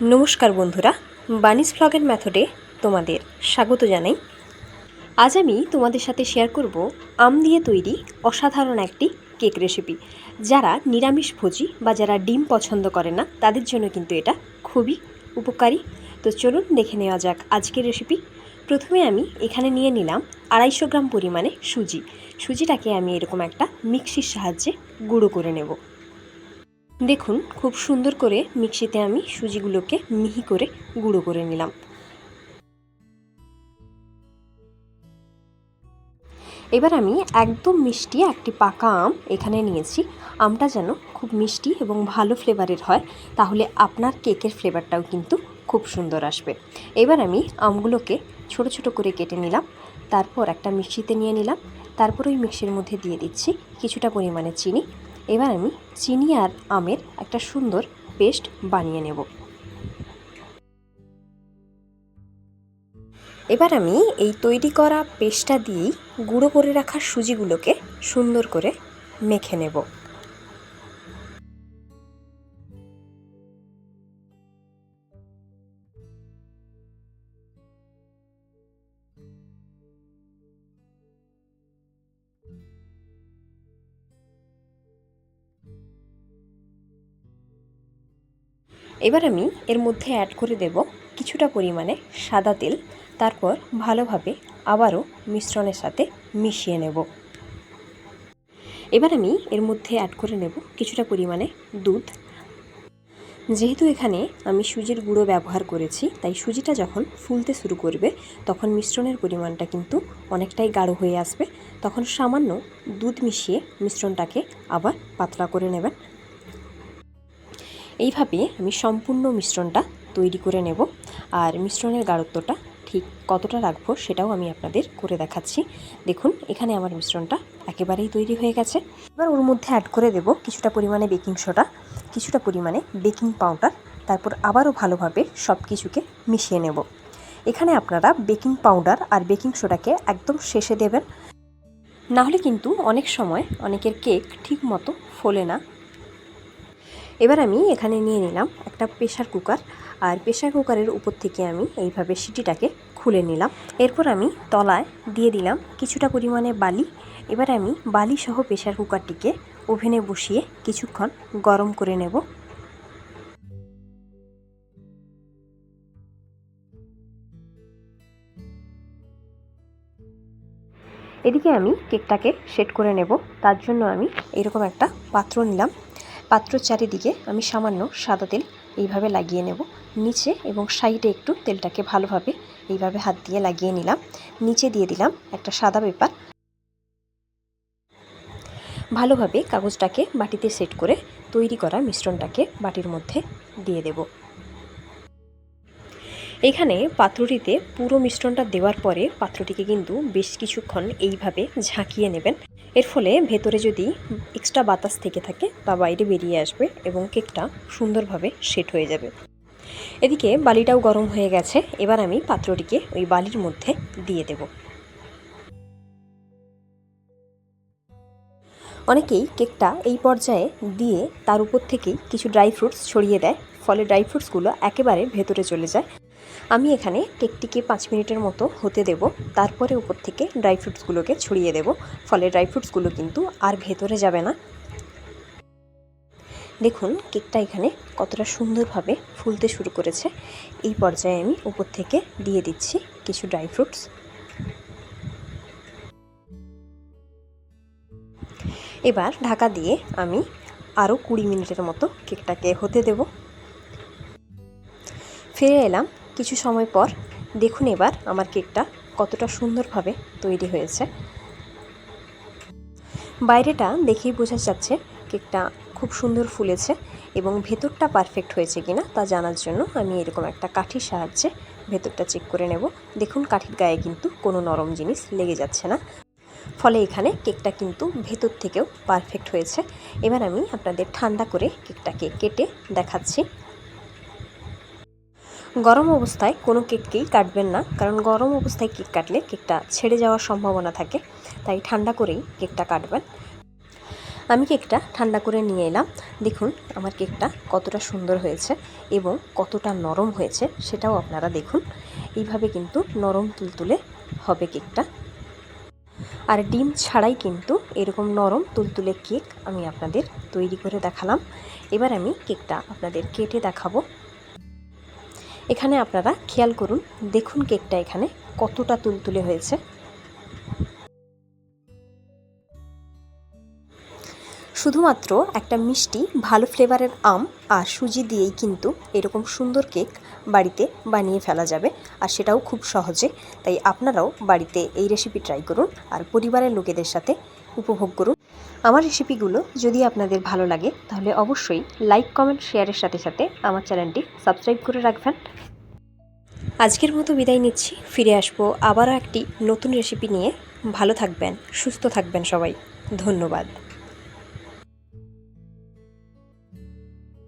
নমস্কার বন্ধুরা, বানিস ভ্লগের মেথডে তোমাদের স্বাগত জানাই। আজ আমি তোমাদের সাথে শেয়ার করব আম দিয়ে তৈরি অসাধারণ একটি কেক রেসিপি যারা নিরামিষ ভোজি বা যারা ডিম পছন্দ করে না, তাদের জন্য কিন্তু এটা খুবই উপকারী। তো চলুন দেখে নেওয়া যাক আজকের রেসিপি প্রথমে আমি এখানে নিয়ে নিলাম আড়াইশো গ্রাম পরিমাণে সুজি। সুজিটাকে আমি এরকম একটা মিক্সির সাহায্যে গুঁড়ো করে নেব। দেখুন, খুব সুন্দর করে মিক্সিতে আমি সুজিগুলোকে মিহি করে গুঁড়ো করে নিলাম। এবার আমি একদম মিষ্টি একটি পাকা আম এখানে নিয়েছি। আমটা যেন খুব মিষ্টি এবং ভালো ফ্লেভারের হয়, তাহলে আপনার কেকের ফ্লেভারটাও কিন্তু খুব সুন্দর আসবে। এবার আমি আমগুলোকে ছোট ছোট করে কেটে নিলাম, তারপর একটা মিক্সিতে নিয়ে নিলাম, তারপর ওই মিক্সির মধ্যে দিয়ে দিচ্ছি কিছুটা পরিমাণে চিনি এবার আমি চিনি আর আমের একটা সুন্দর পেস্ট বানিয়ে নেব। এবার আমি এই তৈরি করা পেস্টটা দিয়েই গুঁড়ো করে রাখা সুজিগুলোকে সুন্দর করে মেখে নেব। এবার আমি এর মধ্যে অ্যাড করে দেব কিছুটা পরিমাণে সাদা তেল। তারপর ভালোভাবে আবারও মিশ্রণের সাথে মিশিয়ে নেব। এবার আমি এর মধ্যে অ্যাড করে নেব কিছুটা পরিমাণে দুধ। যেহেতু এখানে আমি সুজির গুঁড়ো ব্যবহার করেছি, তাই সুজিটা যখন ফুলতে শুরু করবে, তখন মিশ্রণের পরিমাণটা কিন্তু অনেকটাই গাঢ় হয়ে আসবে। তখন সামান্য দুধ মিশিয়ে মিশ্রণটাকে আবার পাতলা করে নেবেন। এইভাবে আমি সম্পূর্ণ মিশ্রণটা তৈরি করে নেব। আর মিশ্রণের গাঢ়ত্বটা ঠিক কতটা রাখব সেটাও আমি আপনাদের করে দেখাচ্ছি। দেখুন, এখানে আমার মিশ্রণটা একেবারেই তৈরি হয়ে গেছে। এবার ওর মধ্যে অ্যাড করে দেব কিছুটা পরিমাণে বেকিং সোডা কিছুটা পরিমাণে বেকিং পাউডার তারপর আবারও ভালোভাবে সব কিছুকে মিশিয়ে নেব। এখানে আপনারা বেকিং পাউডার আর বেকিং সোডাকে একদম শেষে দেবেন। নাহলে কিন্তু অনেক সময় অনেকের কেক ঠিক মতো ফোলে না। এবার আমি এখানে নিয়ে নিলাম একটা প্রেশার কুকার আর প্রেশার কুকারের উপর থেকে আমি এইভাবে সিটিটাকে খুলে নিলাম। এরপর আমি তলায় দিয়ে দিলাম কিছুটা পরিমাণে বালি। এবার আমি বালি সহ প্রেশার কুকারটিকে ওভেনে বসিয়ে কিছুক্ষণ গরম করে নেব। এদিকে আমি কেকটাকে সেট করে নেব। তার জন্য আমি এরকম একটা পাত্র নিলাম। পাত্রর চারিদিকে আমি সামান্য সাদা তেল এইভাবে লাগিয়ে নেব। নিচে এবং সাইডে একটু তেলটাকে ভালোভাবে এইভাবে হাত দিয়ে লাগিয়ে নিলাম। নিচে দিয়ে দিলাম একটা সাদা পেপার। ভালোভাবে কাগজটাকে বাটিতে সেট করে তৈরি করা মিশ্রণটাকে বাটির মধ্যে দিয়ে দেব। এখানে পাত্রটিতে পুরো মিশ্রণটা দেওয়ার পরে পাত্রটিকে কিন্তু বেশ কিছুক্ষণ এইভাবে ঝাঁকিয়ে নেবেন। এর ফলে ভেতরে যদি এক্সট্রা বাতাস থেকে থাকে, তা বাইরে বেরিয়ে আসবে এবং কেকটা সুন্দরভাবে সেট হয়ে যাবে। এদিকে বালিটাও গরম হয়ে গেছে, এবার আমি পাত্রটিকে ওই বালির মধ্যে দিয়ে দেব। অনেকেই কেকটা এই পর্যায়ে দিয়ে তার উপর থেকেই কিছু ড্রাই ফ্রুটস ছড়িয়ে দেয়, ফলে ড্রাই ফ্রুটসগুলো একেবারে ভেতরে চলে যায়। আমি এখানে কেকটিকে পাঁচ মিনিটের মতো হতে দেব। তারপরে উপর থেকে ড্রাই ফ্রুটসগুলোকে ছড়িয়ে দেব। ফলে ড্রাই ফ্রুটসগুলো কিন্তু আর ভেতরে যাবে না। দেখুন, কেকটা এখানে কতটা সুন্দরভাবে ফুলতে শুরু করেছে। এই পর্যায়ে আমি উপর থেকে দিয়ে দিচ্ছি কিছু ড্রাই ফ্রুটস। এবার ঢাকা দিয়ে আমি আরও কুড়ি মিনিটের মতো কেকটাকে হতে দেব। ফিরে এলাম কিছু সময় পর দেখুন এবার আমার কেকটা কতটা সুন্দরভাবে তৈরি হয়েছে। বাইরেটা দেখেই বোঝা যাচ্ছে কেকটা খুব সুন্দর ফুলেছে এবং ভেতরটা পারফেক্ট হয়েছে কিনা তা জানার জন্য আমি এরকম একটা কাঠির সাহায্যে ভেতরটা চেক করে নেব। দেখুন, কাঠির গায়ে কিন্তু কোনো নরম জিনিস লেগে যাচ্ছে না। ফলে এখানে কেকটা কিন্তু ভেতর থেকেও পারফেক্ট হয়েছে। এবার আমি আপনাদের ঠান্ডা করে কেকটাকে কেটে দেখাচ্ছি। গরম অবস্থায় কোনো কেককেই কাটবেন না, কারণ গরম অবস্থায় কেক কাটলে কেকটা ছেড়ে যাওয়ার সম্ভাবনা থাকে, তাই ঠান্ডা করেই কেকটা কাটবেন। আমি কেকটা ঠান্ডা করে নিয়ে এলাম। দেখুন, আমার কেকটা কতটা সুন্দর হয়েছে এবং কতটা নরম হয়েছে সেটাও আপনারা দেখুন। এইভাবে কিন্তু নরম তুলতুলে হবে কেকটা। আর ডিম ছাড়াই কিন্তু এরকম নরম তুলতুলে কেক আমি আপনাদের তৈরি করে দেখালাম। এবার আমি কেকটা আপনাদের কেটে দেখাবো। এখানে আপনারা খেয়াল করুন, দেখুন কেকটা এখানে কতটা তুলতুলে হয়েছে। শুধুমাত্র একটা মিষ্টি, ভালো ফ্লেভারের আম আর সুজি দিয়েই কিন্তু এরকম সুন্দর কেক বাড়িতে বানিয়ে ফেলা যাবে আর সেটাও খুব সহজে। তাই আপনারাও বাড়িতে এই রেসিপি ট্রাই করুন আর পরিবারের লোকেদের সাথে উপভোগ করুন। আমার রেসিপিগুলো যদি আপনাদের ভালো লাগে, তাহলে অবশ্যই লাইক কমেন্ট শেয়ারের সাথে সাথে আমার চ্যানেলটি সাবস্ক্রাইব করে রাখবেন। আজকের মতো বিদায় নিচ্ছি। ফিরে আসব আবারও একটি নতুন রেসিপি নিয়ে। ভালো থাকবেন, সুস্থ থাকবেন সবাই। ধন্যবাদ।